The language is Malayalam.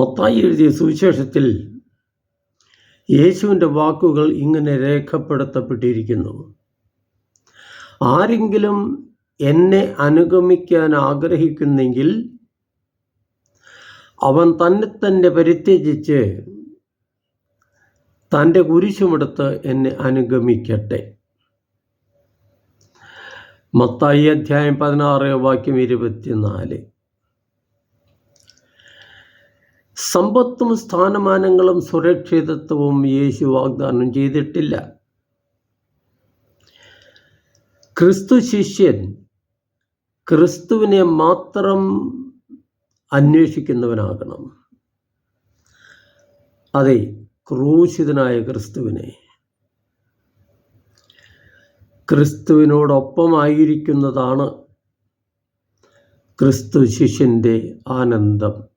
മത്തായി എഴുതിയ സുവിശേഷത്തിൽ യേശുവിന്റെ വാക്കുകൾ ഇങ്ങനെ രേഖപ്പെടുത്തപ്പെട്ടിരിക്കുന്നു. ആരെങ്കിലും എന്നെ അനുഗമിക്കാൻ ആഗ്രഹിക്കുന്നെങ്കിൽ അവൻ തന്നെ തന്നെ പരിത്യജിച്ച് തന്റെ കുരിശുമെടുത്ത് എന്നെ അനുഗമിക്കട്ടെ. മത്തായി അധ്യായം പതിനാറ് വാക്യം ഇരുപത്തിനാല്. സമ്പത്തും സ്ഥാനമാനങ്ങളും സുരക്ഷിതത്വവും യേശു വാഗ്ദാനം ചെയ്തിട്ടില്ല. ക്രിസ്തു ശിഷ്യൻ ക്രിസ്തുവിനെ മാത്രം അന്വേഷിക്കുന്നവനാകണം. അതെ ക്രൂശിതനായ ക്രിസ്തുവിനെ. ക്രിസ്തുവിനോടൊപ്പമായിരിക്കുന്നതാണ് ക്രിസ്തു ശിഷ്യന്റെ ആനന്ദം.